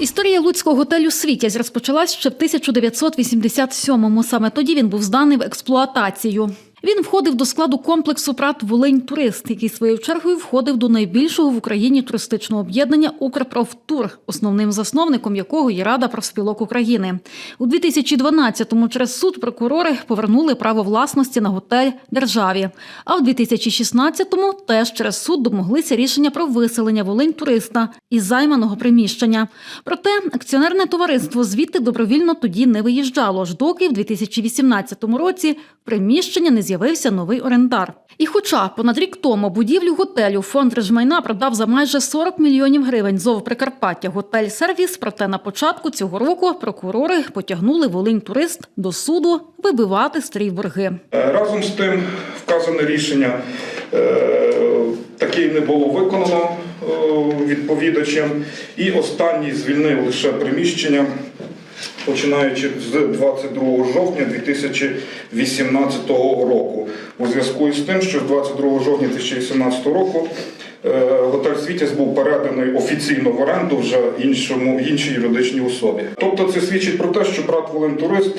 Історія луцького готелю Світязь розпочалась ще в 1987-му. Саме тоді він був зданий в експлуатацію. Він входив до складу комплексу ПРАТ Волинь Турист, який своєю чергою входив до найбільшого в Україні туристичного об'єднання Укрпрофтур, основним засновником якого є Рада профспілок України. У 2012-му через суд прокурори повернули право власності на готель державі. А в 2016-му теж через суд домоглися рішення про виселення Волинь туриста із займаного приміщення. Проте акціонерне товариство звідти добровільно тоді не виїжджало, аж доки в 2018 році приміщення не з'явився новий орендар. І хоча понад рік тому будівлю готелю фонд держмайна продав за майже 40 мільйонів гривень ЗОВ Прикарпаття готель сервіс, проте на початку цього року прокурори потягнули Волинь турист до суду вибивати старі борги. Е, Разом з тим, вказане рішення е, таки не було виконано е, відповідачем, і останній звільнив лише приміщення, починаючи з 22 жовтня 2018 року. У зв'язку з тим, що з 22 жовтня 2018 року е, готель Світязь був переданий офіційно в оренду вже іншому іншій юридичній особі. Тобто це свідчить про те, що брат Волинтурист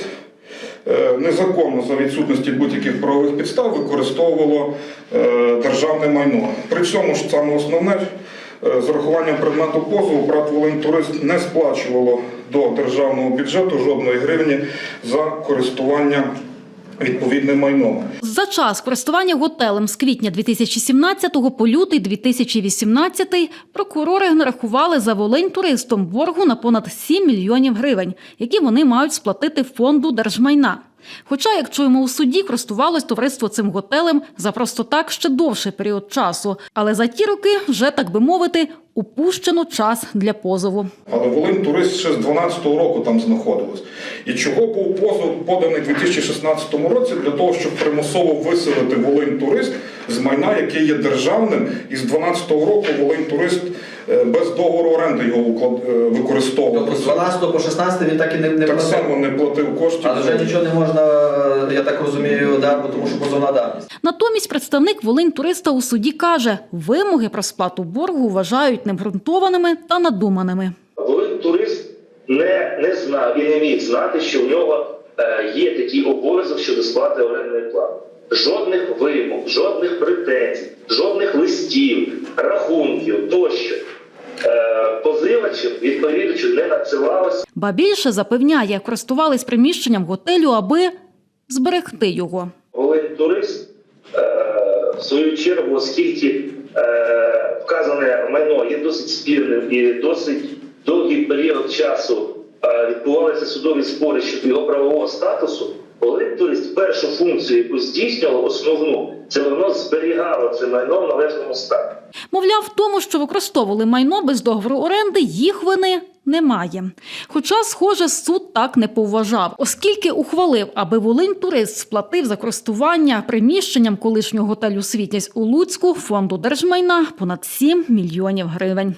е, незаконно за відсутності будь-яких правових підстав використовувало е, державне майно. При цьому ж саме основне. Е, З урахуванням предмету позову брат Волинтурист не сплачувало до державного бюджету жодної гривні за користування відповідним майном. За час користування готелем з квітня 2017 по лютий 2018 прокурори нарахували за Волинь туристом боргу на понад 7 мільйонів гривень, які вони мають сплатити фонду держмайна. Хоча, як чуємо у суді, користувалось товариство цим готелем за просто так ще довший період часу. Але за ті роки вже так би мовити упущено час для позову. Але Волин турист ще з 12-го року там знаходилось. І чого був позов поданий у 2016 році для того, щоб примусово виселити Волин турист з майна, яке є державним, і з 12-го року Волинь турист е, без договору оренди його е, використовував. Тобто з 12 по 16 він так і не, не Так платив. само не платив коштів. Але вже нічого не можна, е, я так розумію, да, бо тому що позовна давність. Натомість представник Волинь туриста у суді каже, вимоги про сплату боргу вважають необґрунтованими та надуманими. Волин турист не, не знав і не міг знати, що в нього є такий обов'язок щодо сплати орендної плати. Жодних вимог, жодних претензій, жодних листів, рахунків тощо е, позивачів відповідачу не надсилалось. Ба більше запевняє, користувались приміщенням готелю, аби зберегти його. Волин турист, е, в свою чергу, оскільки е, вказане майно є досить спірним і досить довгий період часу відбувалися судові спори щодо його правового статусу, турист першу функцію, яку здійснювало, основну, це воно зберігало це майно в належному стані. Мовляв, в тому, що використовували майно без договору оренди, їх вини немає. Хоча, схоже, суд так не поважав, оскільки ухвалив, аби Волинь турист сплатив за користування приміщенням колишнього готелю Світязь у Луцьку фонду держмайна понад 7 мільйонів гривень.